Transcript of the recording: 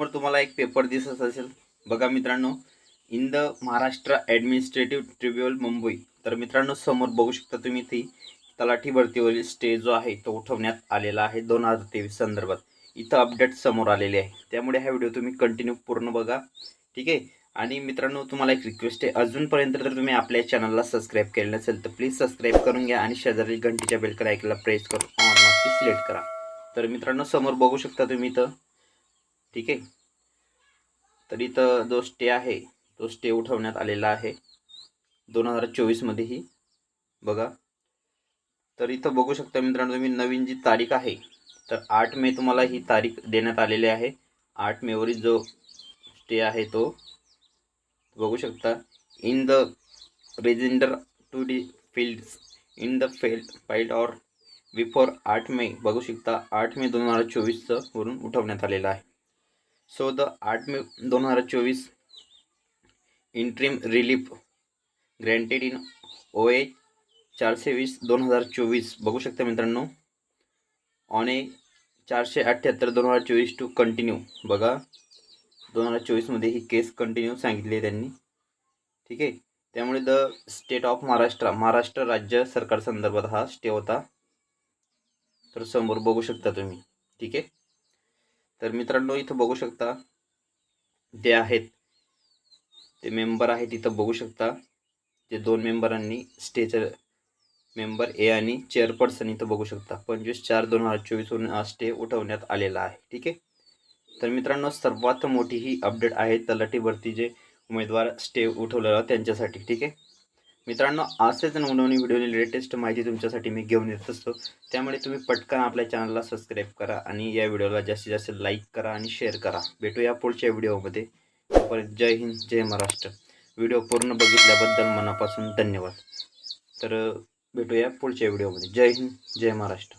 समोर तुम्हाला एक पेपर दिसत असेल. बघा मित्रांनो in the Maharashtra administrative tribunal Mumbai. तर मित्रांनो समोर बघू शकता तुम्ही ती तलाठी भरतीवरील स्टे जो आहे तो उठवण्यात आलेला आहे दोन हजार तेवीस संदर्भात. इथं अपडेट समोर आलेले आहे. त्यामुळे हा व्हिडिओ तुम्ही कंटिन्यू पूर्ण बघा. ठीक आहे? आणि मित्रांनो तुम्हाला एक रिक्वेस्ट आहे. अजूनपर्यंत जर तुम्ही आपल्या चॅनलला सबस्क्राईब केलं नसेल तर प्लीज सबस्क्राईब करून घ्या आणि शेजारी घंटीच्या बेलकर ऐकला प्रेस करून ऑन नक्की सिलेक्ट करा. तर मित्रांनो समोर बघू शकता तुम्ही इथं. ठीक आहे? तर इथं जो स्टे आहे तो स्टे उठवण्यात आलेला आहे. दोन हजार चोवीसमध्येही बघा. तर इथं बघू शकता मित्रांनो तुम्ही नवीन जी तारीख आहे तर आठ मे तुम्हाला ही तारीख देण्यात आलेली आहे. आठ मेवरील जो स्टे आहे तो बघू शकता. In the rejoinder to the fields in the field filed or before आठ मे बघू शकता. आठ मे दोन हजार चोवीसचं वरून उठवण्यात आलेलं आहे. सो द आठ मे दोन हजार चोवीस. Interim relief granted in O A चारशे वीस दोन हजार चोवीस. बघू शकता मित्रांनो. ऑन ए चारशे अठ्ठ्याहत्तर दोन हजार चोवीस टू कंटिन्यू बघा. दोन हजार चोवीसमध्ये ही केस कंटिन्यू सांगितली आहे त्यांनी. ठीक आहे? त्यामुळे the state of Maharashtra Maharashtra राज्य सरकार संदर्भात हा स्टे होता. तर समोर बघू शकता तुम्ही. ठीक आहे? तर मित्रांनो इथं बघू शकता. जे आहेत ते मेंबर आहेत इथं बघू शकता. ते दोन मेंबरांनी स्टेचं मेंबर ए आणि चेअरपर्सन इथं बघू शकता. पंचवीस चार दोन हजार चोवीसवरून हा स्टे उठवण्यात आलेला आहे. ठीक आहे? तर मित्रांनो सर्वात मोठी ही अपडेट आहे तलाठी भरती जे उमेदवार स्टे उठवलेला त्यांच्यासाठी. ठीक आहे? मित्रांनो असेच नवनवनी व्हिडिओनी लेटेस्ट माहिती तुमच्यासाठी मी घेऊन येत असतो. त्यामुळे तुम्ही पटकन आपल्या चॅनलला सबस्क्राईब करा आणि या व्हिडिओला जास्तीत जास्त लाईक करा आणि शेअर करा. भेटूया पुढच्या व्हिडिओमध्ये तोपर्यंत जय हिंद जय महाराष्ट्र. व्हिडिओ पूर्ण बघितल्याबद्दल मनापासून धन्यवाद. तर भेटूया पुढच्या व्हिडिओमध्ये जय हिंद जय महाराष्ट्र.